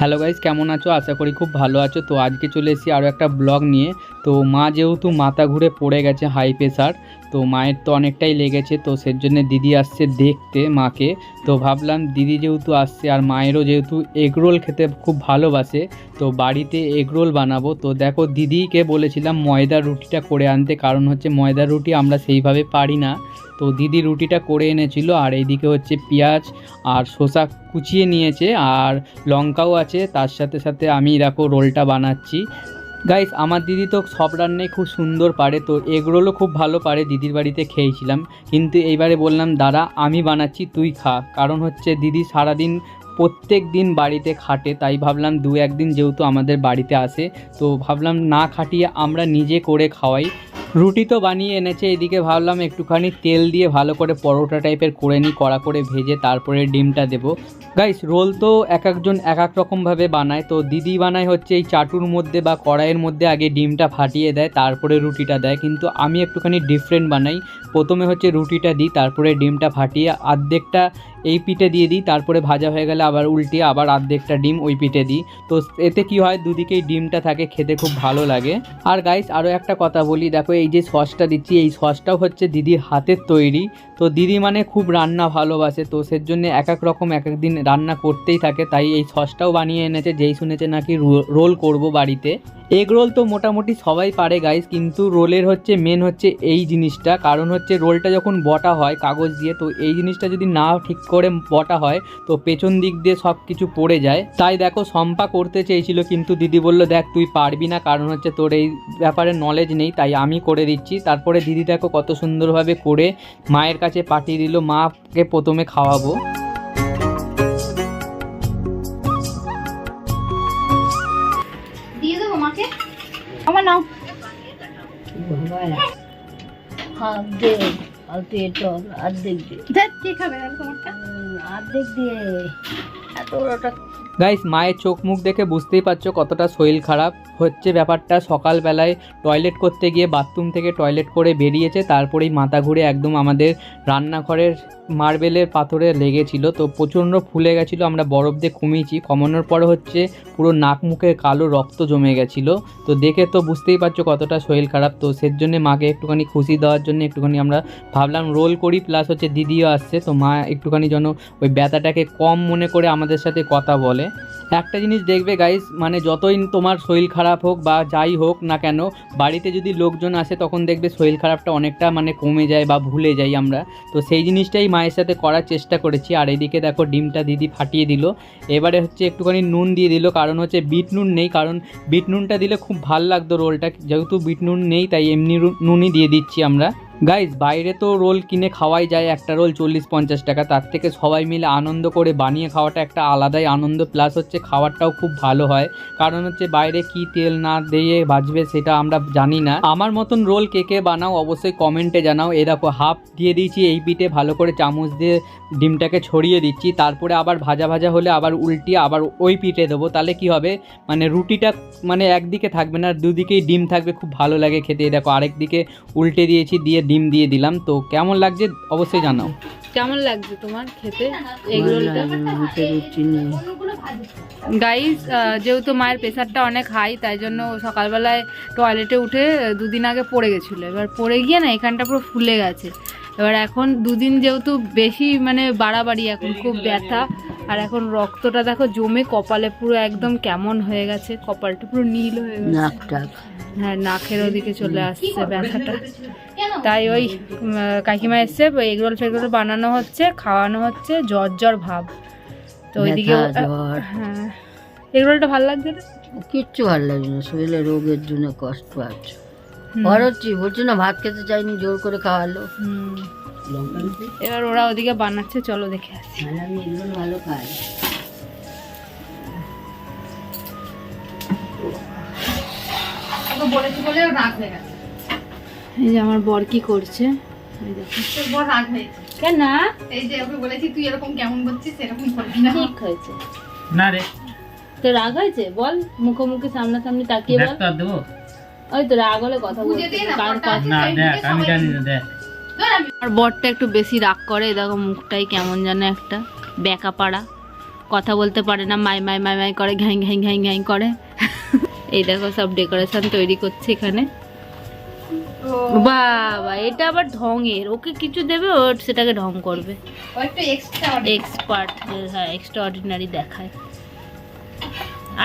Hello guys কেমন আছো? আশা করি খুব ভালো আছো। তো আজকে চলে এসেছি আরও একটা ব্লগ নিয়ে। তো মা যেহেতু মাথা ঘুরে পড়ে গেছে হাই প্রেশার তো মায়ের তো অনেকটাই লেগেছে, তো সের জন্য দিদি আসছে দেখতে মাকে। তো ভাবলাম দিদি যেহেতু আসছে আর মায়েরও যেহেতু এগরোল খেতে খুব ভালোবাসে, তো বাড়িতে এগরোল বানাবো। তো দেখো দিদিকে বলেছিলাম ময়দার রুটিটা করে আনতে, কারণ হচ্ছে ময়দার রুটি আমরা সেইভাবে পারি না। তো দিদি রুটিটা করে এনেছিল, আর এইদিকে হচ্ছে পেঁয়াজ আর শসা কুচিয়ে নিয়েছে, আর লঙ্কাও আছে, তার সাথে সাথে আমি দেখো রোলটা বানাচ্ছি। গাইস আমার দিদি তো সব রান্নাই খুব সুন্দর পারে, তো এগ রোলও খুব ভালো পারে, দিদির বাড়িতে খেয়েছিলাম। কিন্তু এইবারে বললাম দাদা আমি বানাচ্ছি, তুই খা। কারণ হচ্ছে দিদি সারাদিন প্রত্যেক দিন বাড়িতে খাটে, তাই ভাবলাম দু একদিন যেহেতু আমাদের বাড়িতে আসে, তো ভাবলাম না খাটিয়ে আমরা নিজে করে খাওয়াই। রুটি তো বানিয়ে এনেছে, এদিকে ভাবলাম একটুখানি তেল দিয়ে ভালো করে পরোটা টাইপের করে নিই, কড়া করে ভেজে তারপরে ডিমটা দেবো। গাইস রোল তো এক একজন এক এক রকমভাবে বানায়, তো দিদি বানায় হচ্ছে এই চাটুর মধ্যে বা কড়াইয়ের মধ্যে আগে ডিমটা ফাটিয়ে দেয়, তারপরে রুটিটা দেয়, কিন্তু আমি একটুখানি ডিফারেন্ট বানাই। প্রথমে হচ্ছে রুটিটা দিই, তারপরে ডিমটা ফাটিয়ে আর্ধেকটা এই পিঠে দিয়ে দিই, তারপরে ভাজা হয়ে গেলে আবার উল্টিয়ে আবার আর্ধেকটা ডিম ওই পিঠে দিই। তো এতে কি হয়, দুদিকেই ডিমটা থাকে, খেতে খুব ভালো লাগে। আর গাইস আরও একটা কথা বলি, দেখো এই যে সসটা দিচ্ছি, এই সসটাও হচ্ছে দিদির হাতের তৈরি। তো দিদি মানে খুব রান্না ভালোবাসে, তো সের জন্য এক এক রকম এক এক দিন রান্না করতেই থাকে, তাই এই সসটাও বানিয়ে এনেছে, যেই শুনেছে নাকি রোল করব বাড়িতে। এগ রোল তো মোটামুটি সবাই পারে গাইস কিন্তু রোলের হচ্ছে মেন হচ্ছে এই জিনিসটা, কারণ হচ্ছে রোলটা যখন বটা হয় কাগজ দিয়ে, তো এই জিনিসটা যদি না ঠিক করে বটা হয় তো পেছন দিক দিয়ে সব কিছু পড়ে যায়। তাই দেখো সম্পা করতে চেয়েছিল কিন্তু দিদি বলল দেখ তুই পারবি না কারণ হচ্ছে তোর এই ব্যাপারে নলেজ নেই তাই আমি করে দিচ্ছি। তারপরে দিদি দেখো কত সুন্দরভাবে করে মায়ের কাছে পাঠিয়ে দিল মাকে প্রথমে খাওয়াবো। আমার নাও। দে অল্প এটা অর্ধেক দিয়ে কে খাবে? তোমারটা? অর্ধেক দিয়ে এত বড়টা গাইস মায়ের চোখ মুখ দেখে বুঝতেই পারছ কতটা শরীর খারাপ। হচ্ছে ব্যাপারটা সকালবেলায় টয়লেট করতে গিয়ে বাথরুম থেকে টয়লেট করে বেরিয়েছে, তারপরেই মাথা ঘুরে একদম আমাদের রান্নাঘরের মার্বেলের পাথরে লেগেছিল। তো প্রচণ্ড ফুলে গেছিল, আমরা বরফ দিয়ে কমিয়েছি কমানোর পরে হচ্ছে পুরো নাক মুখে কালো রক্ত জমে গেছিল। তো দেখে তো বুঝতেই পারছ কতটা শরীর খারাপ। তো সের জন্য মাকে একটুখানি খুশি দেওয়ার জন্য একটুখানি আমরা ভাবলাম রোল করি প্লাস হচ্ছে দিদিও আসছে। তো মা একটুখানি যেন ওই ব্যথাটাকে কম মনে করে আমাদের সাথে কথা বলে। একটা জিনিস দেখবে গাইস মানে যতই তোমার শরীর খারাপ হোক বা যাই হোক না কেন, বাড়িতে যদি লোকজন আসে তখন দেখবে শরীর খারাপটা অনেকটা মানে কমে যায় বা ভুলে যাই আমরা। তো সেই জিনিসটাই মায়ের সাথে করার চেষ্টা করেছি। আর এদিকে দেখো ডিমটা দিদি ফাটিয়ে দিল। এবারে হচ্ছে একটুখানি নুন দিয়ে দিল, কারণ হচ্ছে বিট নুন নেই, কারণ বিট নুনটা দিলে খুব ভালো লাগতো রোলটা যেহেতু বিট নুন নেই, তাই এমনি নুনই দিয়ে দিচ্ছি আমরা। গাইজ বাইরে তো রোল কিনে খাওয়াই যায়, একটা রোল চল্লিশ পঞ্চাশ টাকা। তার থেকে সবাই মিলে আনন্দ করে বানিয়ে খাওয়াটা একটা আলাদাই আনন্দ। প্লাস হচ্ছে খাবারটাও খুব ভালো হয়। কারণ হচ্ছে বাইরে কি তেল না দিয়ে বাজবে সেটা আমরা জানি না। আমার মতন রোল কে কে বানাও অবশ্যই কমেন্টে জানাও। এ দেখো হাফ দিয়ে দিয়েছি এই পিঠে, ভালো করে চামচ দিয়ে ডিমটাকে ছড়িয়ে দিচ্ছি। তারপরে আবার ভাজা ভাজা হলে আবার উল্টিয়ে আবার ওই পিঠে দেবো। তাহলে কি হবে? মানে রুটিটা মানে একদিকে থাকবে না, দুদিকেই ডিম থাকবে। খুব ভালো লাগে খেতে। দেখো, আরেক দিকে উল্টে দিয়েছি, দিয়ে ডিম দিয়ে দিলাম। তো কেমন লাগছে অবশ্যই জানাও। কেমন লাগছে তোমার খেতে? রুচি নেই গাইস যেহেতু মায়ের প্রেশারটা অনেক হাই তাই জন্য সকালবেলায় টয়লেটে উঠে দুদিন আগে পড়ে গেছিল। এবার পড়ে গিয়ে না এখানটা পুরো ফুলে গেছে। এবার এখন দুদিন যেহেতু বেশি মানে বাড়াবাড়ি এখন খুব ব্যথা। আর এখন রক্তটা দেখো জমে কপালে পুরো একদম কেমন হয়ে গেছে কপালটা পুরো নীল হয়ে গেছে। হ্যাঁ নাকের ওদিকে চলে আসছে ব্যথাটা। তাই ওই কাকিমা এসছে এগরোল ফেগরোল বানানো হচ্ছে খাওয়ানো হচ্ছে জ্বর জ্বর ভাব। তো ওইদিকে। হ্যাঁ। এগরোলটা ভালো লাগছে না? কিচ্ছু ভালো লাগছে না শরীরে রোগের জন্য কষ্ট আছে। হুম। খরচি বলছি না ভাত খেতে চাইনি জোর করে খাওয়ালো। হুম। এবার ওরা ওদিকে বানাচ্ছে চলো দেখে আসি। ভালো খাই ওকে বলেছি বলে ওর রাগ গেছে। এই যে আমার বর কি করছে? রাগ হয়েছে কেন এই যে ওকে বলেছি তুই এরকম কেমন করছিস এরকম করবি না। ঠিক হয়েছে। না রে। তো রাগ হয়েছে? বল মুখোমুখি সামনাসামনি তাকিয়ে বল। দেবো। ওই তো রাগ হলে কথা বুঝে বলতে কার বড়টা না দেখ আমি জানি না দেখ। আর বরটা একটু বেশি রাগ করে দেখো মুখটাই কেমন যেন একটা। ব্যাকা পাড়া কথা বলতে পারে না মাই মাই মাই মাই করে ঘ্যাং ঘ্যাং ঘ্যাং ঘ্যাং করে। এই দেখো সব ডেকোরেশন তৈরি করছে এখানে। বাবা এটা আবার ঢঙের। ওকে কিছু দেবে ও সেটাকে ঢং করবে। এক্সপার্ট হ্যাঁ এক্সট্রা অর্ডিনারি দেখায়।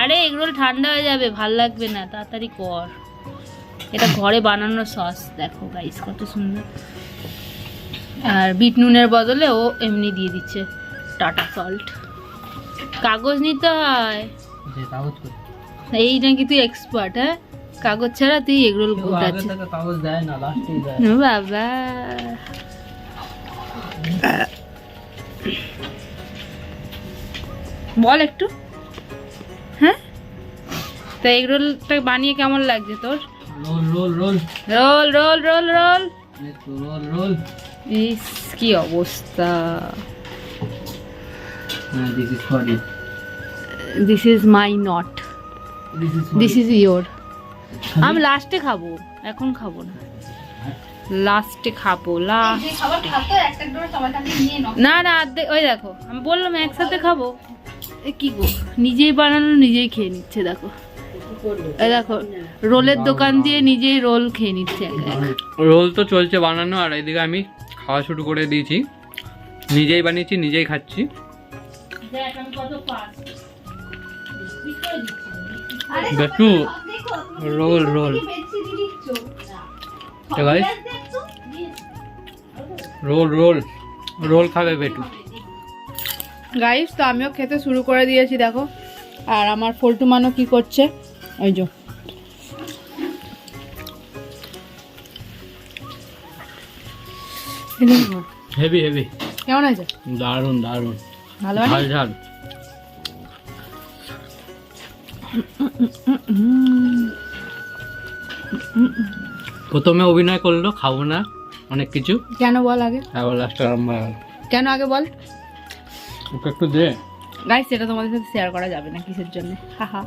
আরে এগুলো ঠান্ডা হয়ে যাবে ভালো লাগবে না তাড়াতাড়ি কর। এটা ঘরে বানানো সস দেখো গাইস কত সুন্দর। আর বিট নুনের বদলে ও এমনি দিয়ে দিচ্ছে টাটা সল্ট। কাগজ নিতে হয়। এই নাকি তুই এক্সপার্ট হ্যাঁ? কাগজ ছাড়া তুই এগরোল ও বাবা। বল একটু। হ্যাঁ? তো এগ রোলটা বানিয়ে কেমন লাগছে তোর? Roll roll roll. Roll roll roll roll. Roll roll. ইস কি অবস্থা। This is for you this is my not this is your আমি লাস্টে খাব এখন খাব না। লাস্টে খাব লাস্ট না না ওই দেখো আমি বললাম একসাথে খাব। এ কি গো নিজেই বানানো নিজেই খেয়ে নিচ্ছে দেখো। দেখো রোলের দোকান দিয়ে নিজেই রোল খেয়ে নিচ্ছে। রোল তো চলছে বানানো আর এদিকে আমি খাওয়া শুরু করে দিয়েছি। নিজেই বানিয়েছি, নিজেই খাচ্ছি। Roll roll. Roll roll. Roll খাবে বেটু। গাইস তো আমিও খেতে শুরু করে দিয়েছি, দেখো। আর আমার ফল্টু মানো কি করছে? ওই যে। হেভি হেভি কেমন আছে দারুণ দারুণ। ভালো ঝাল ঝাল। প্রথমে অভিনয় করল খাব না অনেক কিছু। কেন বল আগে? আবার লাস্টে আরম্ভ কেন আগে বল? ওকে একটু দে। গাইস সেটা তোমাদের সাথে শেয়ার করা যাবে না কিসের জন্য। হাহা